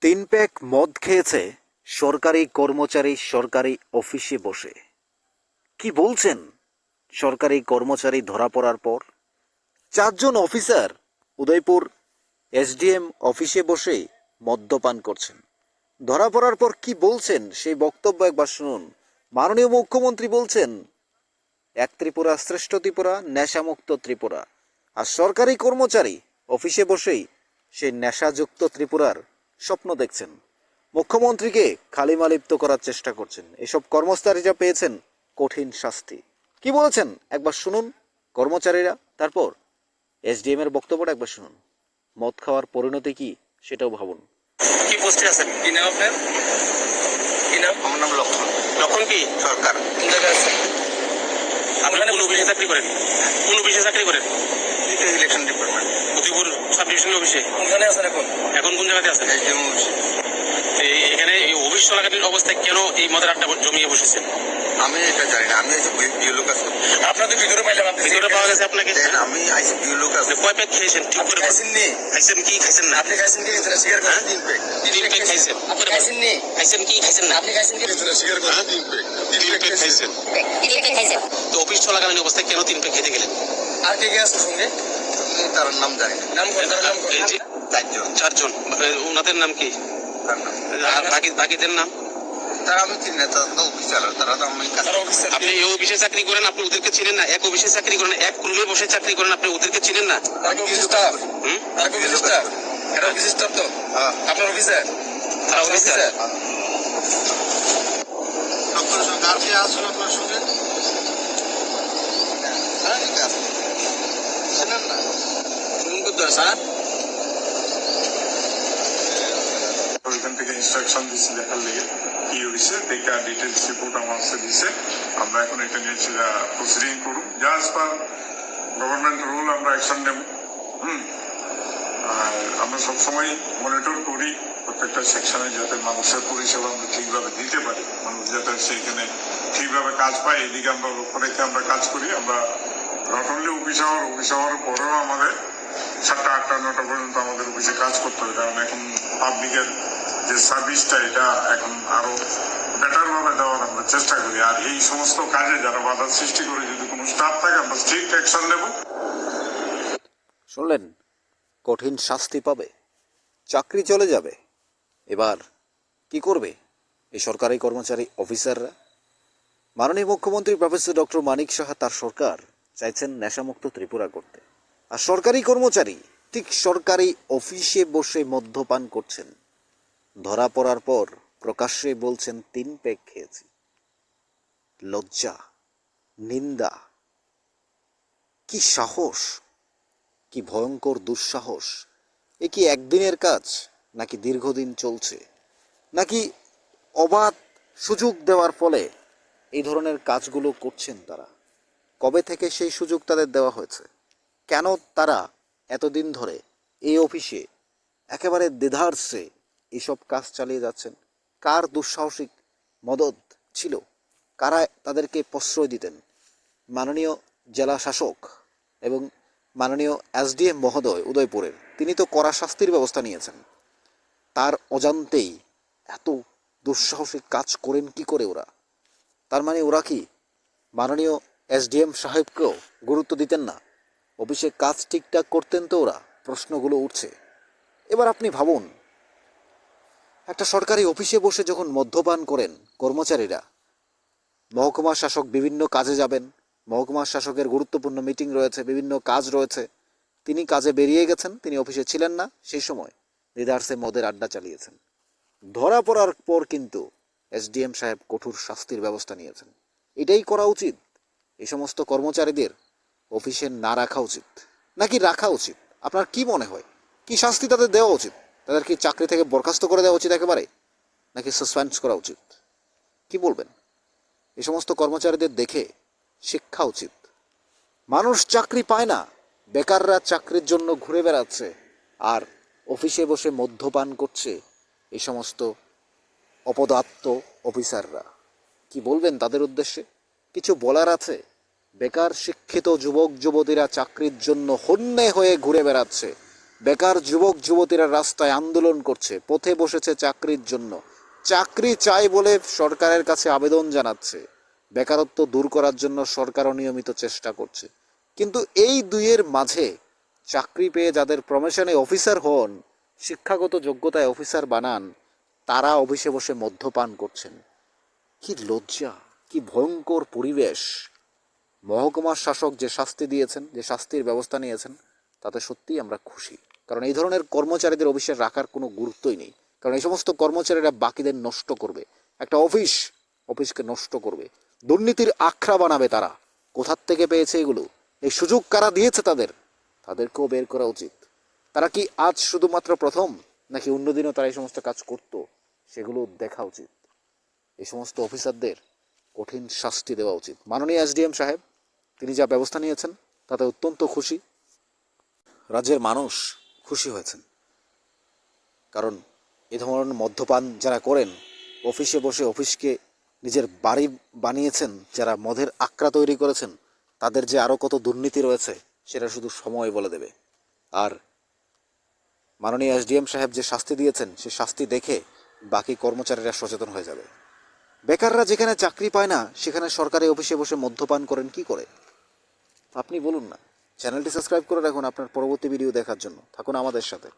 তিন প্যাক মদ খেয়েছে সরকারি কর্মচারী সরকারি অফিসে বসে। কি বলছেন সরকারি কর্মচারী ধরা পড়ার পর? চারজন অফিসার উদয়পুর এসডিএম অফিসে বসে মদ্যপান করছেন। ধরা পড়ার পর কি বলছেন সেই বক্তব্য একবার শুনুন। মাননীয় মুখ্যমন্ত্রী বলছেন, এক ত্রিপুরা শ্রেষ্ঠ ত্রিপুরা, নেশামুক্ত ত্রিপুরা। আর সরকারি কর্মচারী অফিসে বসেই সেই নেশাযুক্ত ত্রিপুরার স্বপ্ন দেখছেন। মুখ্যমন্ত্রীকে খালিমালিপ্ত করার চেষ্টা করছেন। এসব কর্মচারীরা পেয়েছেন কঠিন শাস্তি। কি বলেছেন? একবার শুনুন কর্মচারীরা। তারপর এসডিএম এর বক্তব্যটা একবার শুনুন। মদ খাওয়ার পরিণতি কি সেটাও ভাবুন। কি পোস্টে আছেন? কি নাম আপনার? কি নাম? আমার নাম লক্ষণ। লক্ষণ কি? সরকার। কোন জায়গায় আছেন? আপনি কোন অফিসে চাকরি করেন? কোন অফিসে চাকরি করেন? Election department. Udaipur sub division অফিসে? কোনখানে আছেন এখন? এখন কোন জায়গাতে আছেন? এখানে এই অফিস চলাকালীন অবস্থায় কেন এই মদের আড্ডা জমিয়ে বসেছেন? আমি এটা জানি না আমি আইসি বিউলো কাজ আপনার ভিতরে পাইলাম ভিতরে পাওয়া গেছে আপনাকে? আমি আইসি বিউলো কাজ কয় প্যাক খেয়েছেন ঠিক করে খাইছেন নি খাইছেন কি খাইছেন না? আপনি খাইছেন কি ভিতরে স্বীকার করেন তিন পেক তিন প্যাক খাইছেন। আপনি খাইছেন নি খাইছেন কি খাইছেন না? আপনি খাইছেন কি ভিতরে স্বীকার করেন তিন পেক তিন প্যাক খাইছেন। কিলোকে খাইছেন। তো অফিস চলাকালীন অবস্থায় কেন তিন প্যাক খেতে গেলেন? আর কে কে আছে সঙ্গে? তার নাম জানি নাম কোন তার নাম কোন চারজন। চারজন। ওনাদের নাম কি? বাকি বাকিদের নাম? তারা আমি চিনি না তারা তো অফিসার তারা তো আমি কাজ তার অফিসার আপনি এই অফিসে চাকরি করেন আপনি ওদেরকে চিনেন না। এক অফিসে চাকরি করেন এক রুমে বসে চাকরি করেন আপনি ওদেরকে চিনেন না? এটা অফিস স্টাফ তো? হ্যাঁ। আপনার তারা অফিসার সঙ্গে আর কে আপনার হ্যাঁ হয়, স্যার? ওইখান থেকে ইনস্ট্রাকশন দিচ্ছে দেখার লেগে। কি হয়েছে? দেখা ডিটেলস রিপোর্ট আমার কাছে দিছে আমরা এখন এটা নিয়ে প্রসিডিং করুন যা per গভর্নমেন্ট রুল আমরা অ্যাকশন নেব। হুম? আর আমরা সবসময় মনিটর করি। প্রত্যেকটা সেকশনে যাতে মানুষের পরিষেবা আমরা ঠিকভাবে দিতে পারি। মানুষ যাতে সেইখানে ঠিকভাবে কাজ পায়, এদিকে আমরা লক্ষ্য রেখে আমরা কাজ করি। আমরা not only office hour office hour পরেও আমাদের সাতটা, আটটা, নটা পর্যন্ত আমাদের অফিসে কাজ করতে হবে কারণ এখন পাবলিকের যে সার্ভিসটা এটা এখন আরও বেটার ভাবে দেওয়ার আমরা চেষ্টা করি। আর এই সমস্ত কাজে যারা বাধা সৃষ্টি করে যদি কোনো স্টাফ থাকে, আমরা স্ট্রিক্ট অ্যাকশন নেব। শুনলেন? কঠিন শাস্তি পাবে। চাকরি চলে যাবে। এবার কি করবে এই সরকারি কর্মচারী অফিসাররা? মাননীয় মুখ্যমন্ত্রী প্রফেসর ডক্টর মানিক সাহা তার সরকার চাইছেন নেশামুক্ত ত্রিপুরা করতে। আর সরকারি কর্মচারী ঠিক সরকারি অফিসে বসে মদ্যপান করছেন। ধরা পড়ার পর প্রকাশ্যে বলছেন, তিন পেক খেয়েছি। লজ্জা, নিন্দা। কি সাহস, কি ভয়ঙ্কর দুঃসাহস। এ কি একদিনের কাজ, নাকি দীর্ঘদিন চলছে? নাকি অবাধ সুযোগ দেওয়ার ফলে এই ধরনের কাজগুলো করছেন তারা? কবে থেকে সেই সুযোগ তাদের দেওয়া হয়েছে? কেন তারা এতদিন ধরে এই অফিসে একেবারে দ্বিধার্সে এইসব কাজ চালিয়ে যাচ্ছেন। কার দুঃসাহসিক মদত ছিল? কারা তাদেরকে প্রশ্রয় দিতেন? মাননীয় জেলা শাসক এবং মাননীয় এসডিএম মহোদয় উদয়পুরের। তিনি তো কড়া শাস্তির ব্যবস্থা নিয়েছেন। তার অজান্তেই এত দুঃসাহসিক কাজ করেন কি করে ওরা? তার মানে ওরা কি মাননীয় এসডিএম সাহেবকেও গুরুত্ব দিতেন না? অফিসে কাজ ঠিকঠাক করতেন তো ওরা? প্রশ্নগুলো উঠছে। এবার আপনি ভাবুন একটা সরকারি অফিসে বসে যখন মদ্যপান করেন কর্মচারীরা, মহকুমা শাসক বিভিন্ন কাজে যাবেন, মহকুমা শাসকের গুরুত্বপূর্ণ মিটিং রয়েছে, বিভিন্ন কাজ রয়েছে, তিনি কাজে বেরিয়ে গেছেন, তিনি অফিসে ছিলেন না, সেই সময় নিদার্সে মদের আড্ডা চালিয়েছেন। ধরা পড়ার পর কিন্তু এসডিএম সাহেব কঠোর শাস্তির ব্যবস্থা নিয়েছেন। এটাই করা উচিত। এই সমস্ত কর্মচারীদের অফিসে না রাখা উচিত। নাকি রাখা উচিত? আপনার কি মনে হয়? কি শাস্তি তাদের দেওয়া উচিত? তাদের কি চাকরি থেকে বরখাস্ত করে দেওয়া উচিত একেবারে? নাকি সাসপেন্ড করা উচিত? কি বলবেন? এই সমস্ত কর্মচারীদের দেখে শিক্ষা উচিত। মানুষ চাকরি পায় না, বেকাররা চাকরির জন্য ঘুরে বেড়াচ্ছে, আর অফিসে বসে মদ্যপান করছে এই সমস্ত অপদাত্ত অফিসাররা। কি বলবেন তাদের উদ্দেশ্যে? কিছু বলার আছে? বেকার শিক্ষিত যুবক যুবতীরা চাকরির জন্য হন্যে হয়ে ঘুরে বেড়াচ্ছে। বেকার যুবক, যুবতীরা রাস্তায় আন্দোলন করছে, পথে বসেছে চাকরির জন্য। চাকরি চাই বলে সরকারের কাছে আবেদন জানাচ্ছে। বেকারত্ব দূর করার জন্য সরকারও নিয়মিত চেষ্টা করছে। কিন্তু এই দুইয়ের মাঝে চাকরি পেয়ে যাদের প্রমোশনে অফিসার হন, শিক্ষাগত যোগ্যতায় অফিসার বানান, তারা অফিসে বসে মদ্যপান করছেন। কি লজ্জা, কি ভয়ঙ্কর পরিবেশ। মহকুমার শাসক যে শাস্তি দিয়েছেন, যে শাস্তির ব্যবস্থা নিয়েছেন তাতে সত্যিই আমরা খুশি। কারণ এই ধরনের কর্মচারীদের অফিসে রাখার কোনো গুরুত্বই নেই। কারণ এই সমস্ত কর্মচারীরা বাকিদের নষ্ট করবে। একটা অফিস অফিসকে নষ্ট করবে। দুর্নীতির আখড়া বানাবে তারা। কোথার থেকে পেয়েছে এগুলো? এই সুযোগ কারা দিয়েছে তাদের? তাদেরকেও বের করা উচিত। তারা কি আজ শুধুমাত্র প্রথম, নাকি অন্যদিনও তারা এই সমস্ত কাজ করত? সেগুলো দেখা উচিত। এই সমস্ত অফিসারদের কঠিন শাস্তি দেওয়া উচিত। মাননীয় এসডিএম সাহেব, তিনি যা ব্যবস্থা নিয়েছেন, তাতে অত্যন্ত খুশি। রাজ্যের মানুষ খুশি হয়েছেন। কারণ এ ধরনের মদ্যপান যারা করেন, অফিসে বসে অফিসকে নিজের বাড়ি বানিয়েছেন, যারা মদের আক্রা তৈরি করেছেন, তাদের যে আরও কত দুর্নীতি রয়েছে, সেটা শুধু সময় বলে দেবে। আর মাননীয় এসডিএম সাহেব যে শাস্তি দিয়েছেন, সে শাস্তি দেখে বাকি কর্মচারীরা সচেতন হয়ে যাবে। বেকাররা যেখানে চাকরি পায় না, সেখানে সরকারি অফিসে বসে মদ্যপান করেন কি করে? আপনি বলুন না। চ্যানেলটি সাবস্ক্রাইব করে রাখুন আপনার পরবর্তী ভিডিও দেখার জন্য। থাকুন আমাদের সাথে।